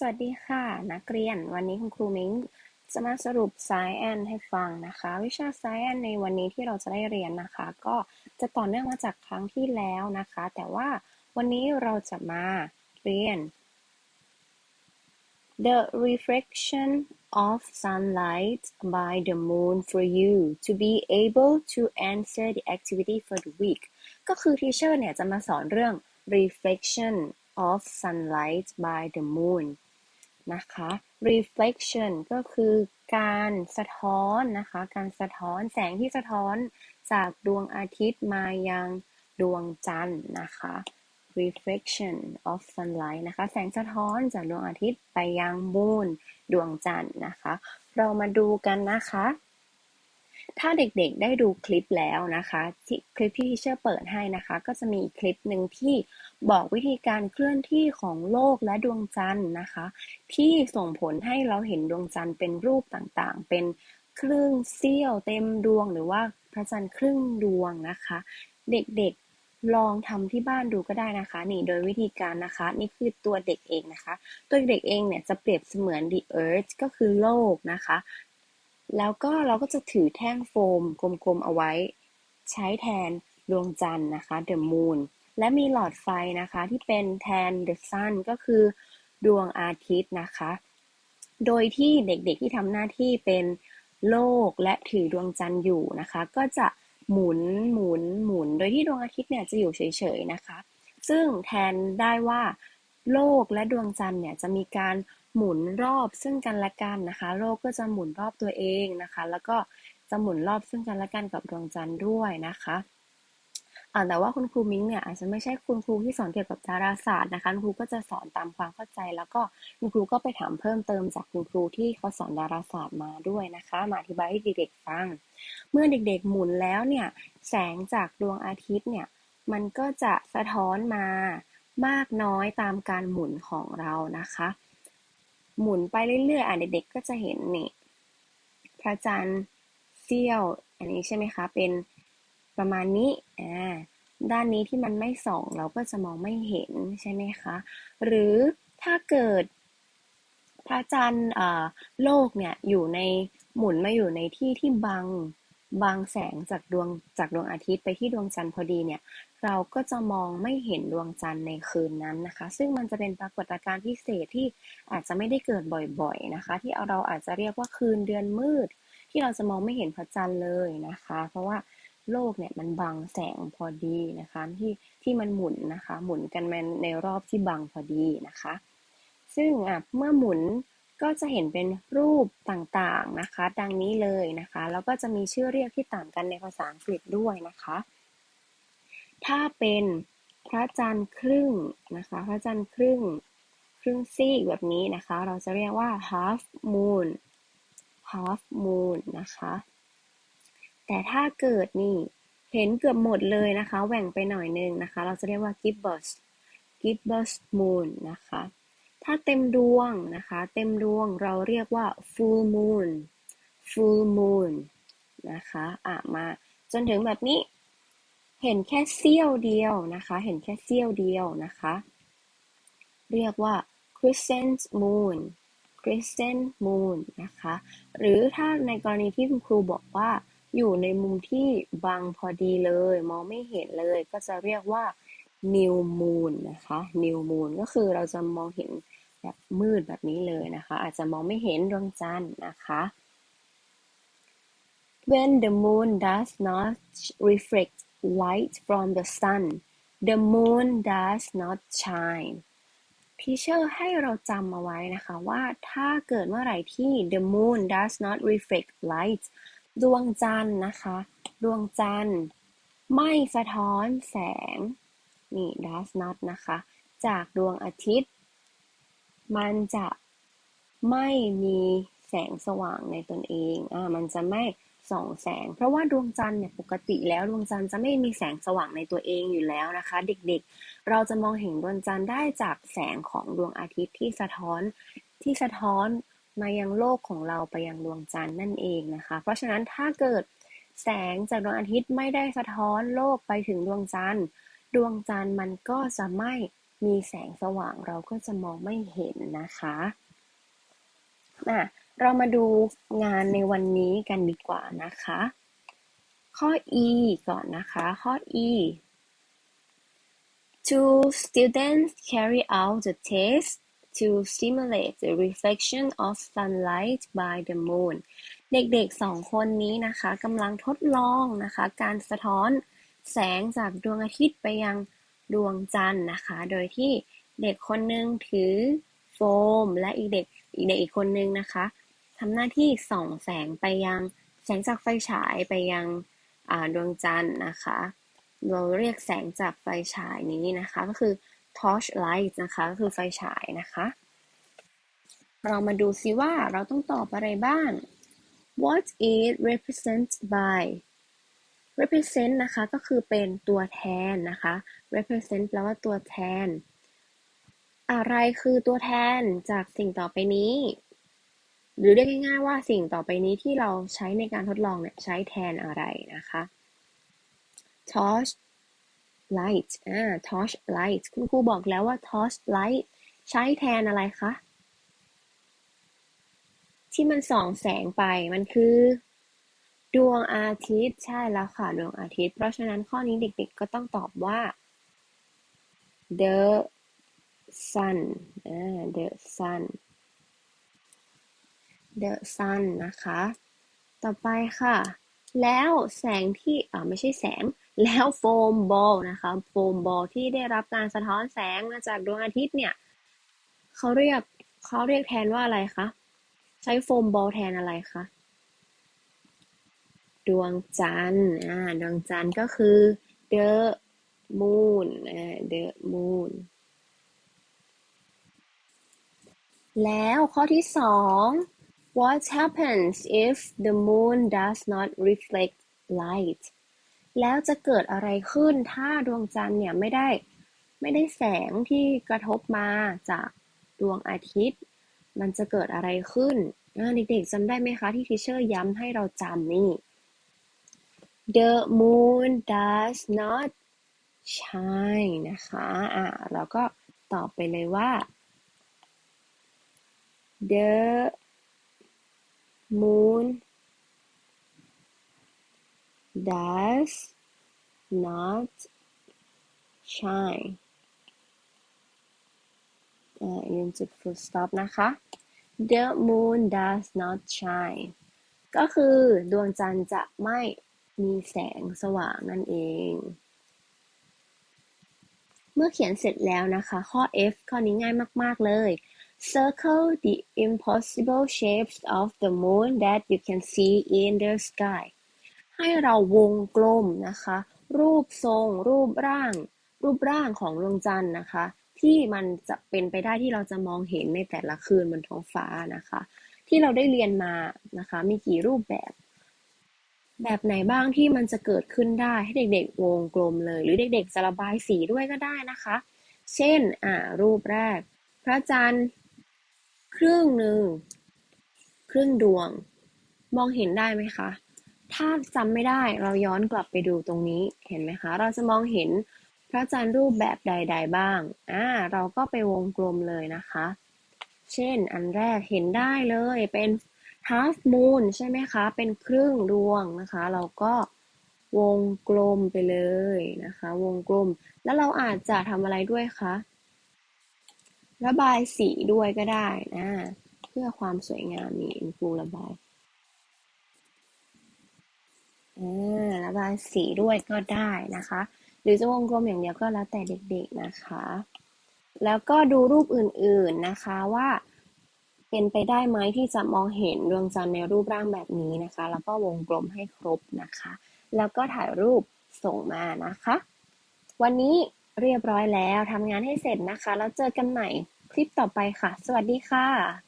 สวัสดีค่ะ นักเรียน วันนี้คุณครูมิ้งจะมาสรุปสายเอนให้ฟังนะคะ วิชาสายเอนในวันนี้ที่เราจะได้เรียนนะคะ ก็จะต่อเนื่องมาจากครั้งที่แล้วนะคะ แต่ว่าวันนี้เราจะมาเรียน the reflection of sunlight by the moon for you to be able to answer the activity for the week ก็คือทีเชอร์เนี่ยจะมาสอนเรื่อง reflection of sunlight by the moon นะคะ reflection ก็คือการสะท้อนนะคะ การสะท้อนแสงที่สะท้อนจากดวงอาทิตย์มายังดวงจันทร์นะคะ reflection of sunlight นะคะ แสงสะท้อนจากดวงอาทิตย์ไปยังมูนดวงจันทร์นะคะ เรามาดูกันนะคะ ถ้าเด็กๆได้ดูคลิปแล้วนะคะที่คลิปที่ทีเชอร์เปิดให้นะคะ ก็จะมีคลิปหนึ่งที่บอกวิธีการเคลื่อนที่ของโลกและดวงจันทร์นะคะ ที่ส่งผลให้เราเห็นดวงจันทร์เป็นรูปต่างๆ เป็นครึ่งเสี้ยวเต็มดวงหรือว่าพระจันทร์ครึ่งดวงนะคะ เด็กๆลองทำที่บ้านดูก็ได้นะคะ นี่โดยวิธีการนะคะ นี่คือตัวเด็กเองนะคะ ตัวเด็กเองเนี่ยจะเปรียบเสมือน the earth ก็คือโลกนะคะ แล้วก็เราก็จะถือแท่งโฟมกลมๆเอาไว้ ใช้แทนดวงจันทร์นะคะ the moon และมีหลอดไฟนะคะที่เป็นแทน the sun ก็คือดวงอาทิตย์นะคะ โดยที่เด็กๆที่ทำหน้าที่เป็นโลกและถือดวงจันทร์อยู่นะคะ ก็จะหมุนหมุนหมุน โดยที่ดวงอาทิตย์เนี่ยจะอยู่เฉยๆนะคะ ซึ่งแทนได้ว่า โลกและดวงจันทร์เนี่ยจะมีการหมุนรอบซึ่งกันและกันนะคะ โลกก็จะหมุนรอบตัวเองนะคะ แล้วก็จะหมุนรอบซึ่งกันและกันกับดวงจันทร์ด้วยนะคะแต่ว่าคุณครูมิ้งเนี่ยอาจจะไม่ใช่คุณครูที่สอนเกี่ยวกับดาราศาสตร์นะคะคุณครูก็จะสอนตามความเข้าใจ แล้วก็คุณครูก็ไปถามเพิ่มเติมจากคุณครูที่เขาสอนดาราศาสตร์มาด้วยนะคะ มาอธิบายให้เด็กๆฟัง เมื่อเด็กๆหมุนแล้วเนี่ยแสงจากดวงอาทิตย์เนี่ยมันก็จะสะท้อนมา มากน้อยตามการหมุนของเรานะคะ หมุนไปเรื่อยๆ อะเด็กๆก็จะเห็นนี่พระจันทร์เสี้ยว อันนี้ใช่ไหมคะ เป็นประมาณนี้อ่าด้านนี้ที่มันไม่ส่องเราก็จะมองไม่เห็นใช่ไหมคะ หรือถ้าเกิดพระจันทร์โลกเนี่ยอยู่ในหมุนมาอยู่ในที่ที่บัง บางแสงจากดวงจากดวงอาทิตย์ไปที่ดวงจันทร์พอดีเนี่ย เราก็จะมองไม่เห็นดวงจันทร์ในคืนนั้นนะคะ ซึ่งมันจะเป็นปรากฏการณ์พิเศษที่อาจจะไม่ได้เกิดบ่อยๆนะคะ ที่เราอาจจะเรียกว่าคืนเดือนมืด ที่เราจะมองไม่เห็นพระจันทร์เลยนะคะ เพราะว่าโลกเนี่ยมันบังแสงพอดีนะคะที่ที่มันหมุนนะคะ หมุนกันในรอบที่บังพอดีนะคะ ซึ่งเมื่อหมุน ก็จะเห็นเป็นรูปต่างๆนะคะ ดังนี้เลยนะคะ แล้วก็จะมีชื่อเรียกที่ต่างกันในภาษาอังกฤษด้วยนะคะ ถ้าเป็นพระจันทร์ครึ่งนะคะ พระจันทร์ครึ่งครึ่งซีกแบบนี้นะคะ เราจะเรียกว่า half moon half moon นะคะ แต่ถ้าเกิดนี่เห็นเกือบหมดเลยนะคะ แหว่งไปหน่อยนึงนะคะ เราจะเรียกว่า gibbous gibbous moon นะคะ ถ้าเต็มดวงนะคะ เต็มดวงเราเรียกว่า full moon full moon นะคะอะมาจนถึงแบบนี้ เห็นแค่เสี้ยวเดียวนะคะ เห็นแค่เสี้ยวเดียวนะคะ เรียกว่า crescent moon crescent moon นะคะ หรือถ้าในกรณีที่คุณครูบอกว่าอยู่ในมุมที่บังพอดีเลย มองไม่เห็นเลยก็จะเรียกว่า new moon นะคะ new moon ก็คือเราจะมองเห็น แบบมืดแบบนี้เลยนะคะ อาจจะมองไม่เห็นดวงจันทร์นะคะ When the moon does not reflect light from the sun the moon does not shine ทีเชอร์ให้เราจำเอาไว้นะคะว่าถ้าเกิดเมื่อไหร่ที่ the moon does not reflect light ดวงจันทร์นะคะ ดวงจันทร์ ไม่สะท้อนแสง นี่ does not นะคะ จากดวงอาทิตย์ มันจะไม่มีแสงสว่างในตนเองอ่ามันจะไม่ส่องแสง เพราะว่าดวงจันทร์เนี่ยปกติแล้วดวงจันทร์จะไม่มีแสงสว่างในตัวเองอยู่แล้วนะคะ เด็กๆ เราจะมองเห็นดวงจันทร์ได้จากแสงของดวงอาทิตย์ที่สะท้อนที่สะท้อนมายังโลกของเราไปยังดวงจันทร์นั่นเองนะคะ เพราะฉะนั้นถ้าเกิดแสงจากดวงอาทิตย์ไม่ได้สะท้อนโลกไปถึงดวงจันทร์ ดวงจันทร์มันก็จะไม่ มีแสงสว่างเราก็จะมองไม่เห็นนะคะมาเรามาดูงานในวันนี้กันดีกว่านะคะ ข้อ E ก่อนนะคะ ข้อ E Two students carry out the test to simulate the reflection of sunlight by the moon เด็กๆสองคนนี้นะคะกำลังทดลองนะคะ การสะท้อนแสงจากดวงอาทิตย์ไปยัง ดวงจันทร์นะคะ โดยที่เด็กคนหนึ่งถือโฟม และอีกเด็กอีกเด็กอีกคนนึงนะคะทำหน้าที่ส่องแสงไปยังแสงจากไฟฉายไปยังดวงจันทร์นะคะ เราเรียกแสงจากไฟฉายนี้นะคะ ก็คือ torch light นะคะ ก็คือไฟฉายนะคะ เรามาดูซิว่าเราต้องตอบอะไรบ้าง what is represent by represent นะคะก็คือเป็นตัวแทนนะคะ represent แปลว่าตัวแทน อะไรคือตัวแทนจากสิ่งต่อไปนี้ หรือเรียกง่ายๆว่าสิ่งต่อไปนี้ที่เราใช้ในการทดลองเนี่ยใช้แทนอะไรนะคะ torch light อ่า torch light คุณครูบอกแล้วว่า torch light ใช้แทนอะไรคะ ที่มันส่องแสงไปมันคือ ดวงอาทิตย์ใช่แล้วค่ะ ดวงอาทิตย์ เพราะฉะนั้นข้อนี้เด็กๆก็ต้องตอบว่า the sun the sun the sun นะคะ ต่อไปค่ะ แล้วแสงที่อ่าไม่ใช่แสง แล้วโฟมบอลนะคะโฟมบอลที่ได้รับการสะท้อนแสงมาจากดวงอาทิตย์เนี่ยเขาเรียกเขาเรียกแทนว่าอะไรคะ ใช้โฟมบอลแทนอะไรคะ ดวงจันทร์อ่าดวงจันทร์ก็คือ the moon อ่า the moon แล้วข้อที่สอง what happens if the moon does not reflect light แล้วจะเกิดอะไรขึ้นถ้าดวงจันทร์เนี่ยไม่ได้ไม่ได้แสงที่กระทบมาจากดวงอาทิตย์ มันจะเกิดอะไรขึ้นเด็กๆจำได้ไหมคะที่ทีเชอร์ย้ำให้เราจำนี่ The moon does not shine นะคะอะเราก็ตอบไปเลยว่า The moon does not shine อ่ายืนจุด full stop นะคะ the moon does not shine ก็คือดวงจันทร์จะไม่ มีแสงสว่างนั่นเอง เมื่อเขียนเสร็จแล้วนะคะ ข้อ F ข้อนี้ง่ายมาก ๆ เลย circle the impossible shapes of the moon that you can see in the sky ให้เราวงกลมนะคะ รูปทรง รูปร่าง รูปร่างของดวงจันทร์นะคะ ที่มันจะเป็นไปได้ที่เราจะมองเห็นในแต่ละคืนบนท้องฟ้านะคะ ที่เราได้เรียนมานะคะ มีกี่รูปแบบ แบบไหนบ้างที่มันจะเกิดขึ้นได้ให้เด็กๆ วงกลมเลย หรือเด็กๆ จะระบายสีด้วยก็ได้นะคะ เช่น อ่า รูปแรก พระจันทร์ครึ่งหนึ่งครึ่งดวง มองเห็นได้ไหมคะ ถ้าจำไม่ได้เราย้อนกลับไปดูตรงนี้เห็นไหมคะ เราจะมองเห็นพระจันทร์รูปแบบใด ๆ บ้าง อ่า เราก็ไปวงกลมเลยนะคะ เช่น อันแรกเห็นได้เลยเป็น half moon ใช่ไหมคะ เป็นครึ่งดวงนะคะ เราก็วงกลมไปเลยนะคะ วงกลม แล้วเราอาจจะทำอะไรด้วยคะ ระบายสีด้วยก็ได้นะ เพื่อความสวยงามนี่อินฟูระบายระบายสีด้วยก็ได้นะคะ หรือจะวงกลมอย่างเดียวก็แล้วแต่เด็กๆนะคะ แล้วก็ดูรูปอื่นๆนะคะว่า เป็นไปได้ไหมที่จะมองเห็นดวงจันทร์ในรูปร่างแบบนี้นะคะ แล้วก็วงกลมให้ครบนะคะ แล้วก็ถ่ายรูปส่งมานะคะ วันนี้เรียบร้อยแล้วทำงานให้เสร็จนะคะ แล้วเจอกันใหม่คลิปต่อไปค่ะ สวัสดีค่ะ